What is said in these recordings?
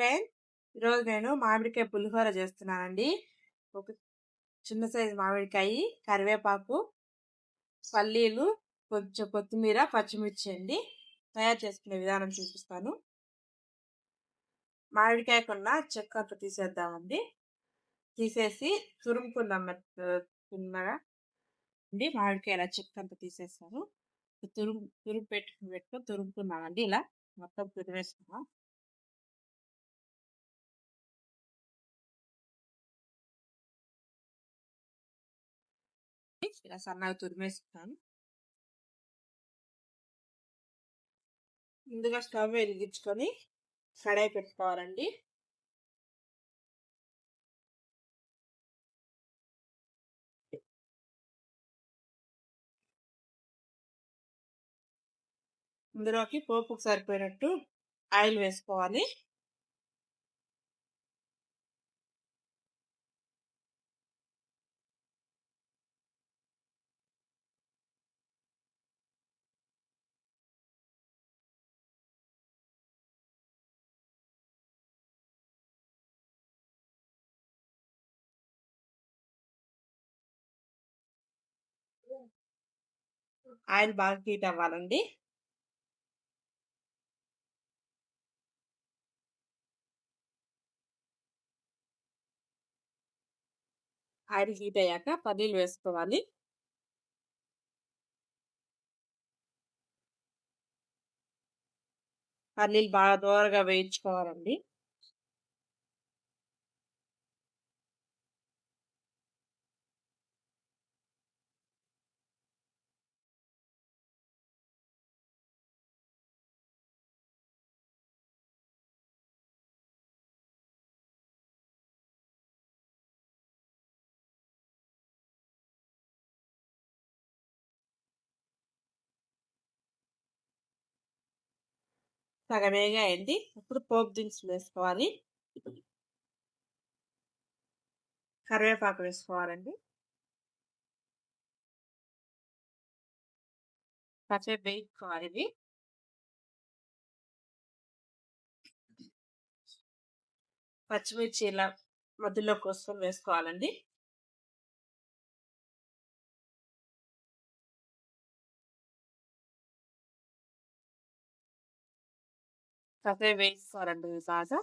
Friend ఈరోజు నేను మామిడికాయ పులిహోర చేస్తున్నానండి. ఒక చిన్న సైజు మామిడికాయ కరివేపాకు పల్లీలు కొంచెం కొత్తిమీర పచ్చిమిర్చి అండి. తయారు చేసుకునే విధానం చూపిస్తాను. మామిడికాయకున్న చెక్క అంత తీసేద్దామండి. తీసేసి తురుముకుందాం చిన్నగా అండి మామిడికాయ ఇలా చెక్క అంత తీసేస్తాను తురుము తురుము పెట్టుకుని పెట్టుకుని తురుముకున్నామండి ఇలా. మొత్తం తురిమేసుకున్నాం. ఇలా సన్నగా తురిమేస్తాను ముందుగా స్టవ్ వెలిగించుకొని కడాయి పెట్టుకోవాలండి. ఇందులోకి పోపుకు సరిపోయినట్టు ఆయిల్ వేసుకోవాలి. ఆయిల్ బాగా హీట్ అవ్వాలండి. ఆయిల్ హీట్ అయ్యాక పల్లీలు వేసుకోవాలి. పల్లీలు బాగా దూరగా వేయించుకోవాలండి. సగమేగా అయింది. ఇప్పుడు పోపు దినుసులు వేసుకోవాలి. కరివేపాకు వేసుకోవాలండి. కాసేపు వేయించుకోవాలి ఇది. పచ్చిమిర్చి ఇలా మధ్యలో కోసం వేసుకోవాలండి. కాసేపు వేసుకోవాలండి బాగా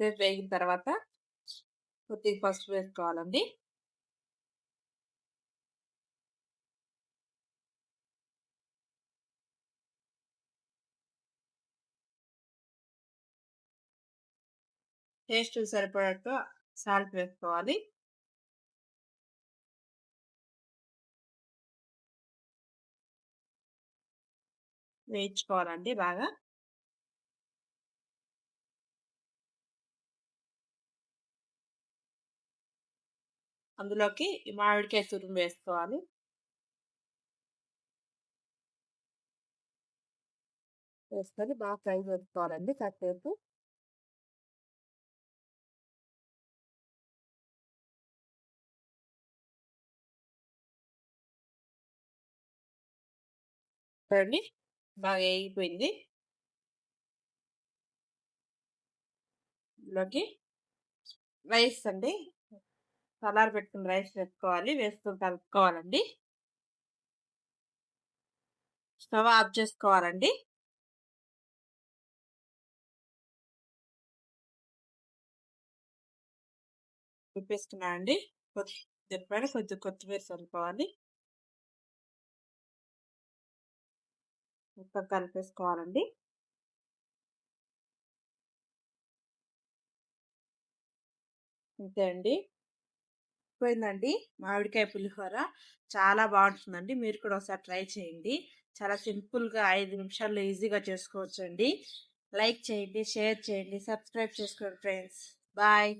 సేపు వేగిన తర్వాత కొద్దిగా పసుపు వేసుకోవాలండి. టేస్ట్ సరిపడట్టు సాల్ట్ వేసుకోవాలి. వేయించుకోవాలండి బాగా. అందులోకి మామిడికాయ తురుము వేసుకోవాలి. వేసుకొని బాగా ఫ్రై చేసుకోవాలండి కాసేపు చూడండి బాగా వేగిపోయింది లోకి రైస్ అండి. సలార్ పెట్టుకుని రైస్ వేసుకోవాలి. వేసుకుని కలుపుకోవాలండి. స్టవ్ ఆఫ్ చేసుకోవాలండి. చూపిస్తున్నానండి కొద్ది దీనిపైన కొద్దిగా కొత్తిమీర చల్లుకోవాలి మొత్తం కలిపేసుకోవాలండి. అంతే అండి. పోయిందండి మామిడికాయ పులిహోర చాలా బాగుంటుందండి. మీరు కూడా ఒకసారి ట్రై చేయండి. చాలా సింపుల్గా ఐదు నిమిషాల్లో ఈజీగా చేసుకోవచ్చండి. లైక్ చేయండి షేర్ చేయండి సబ్స్క్రైబ్ చేసుకోండి ఫ్రెండ్స్. బాయ్.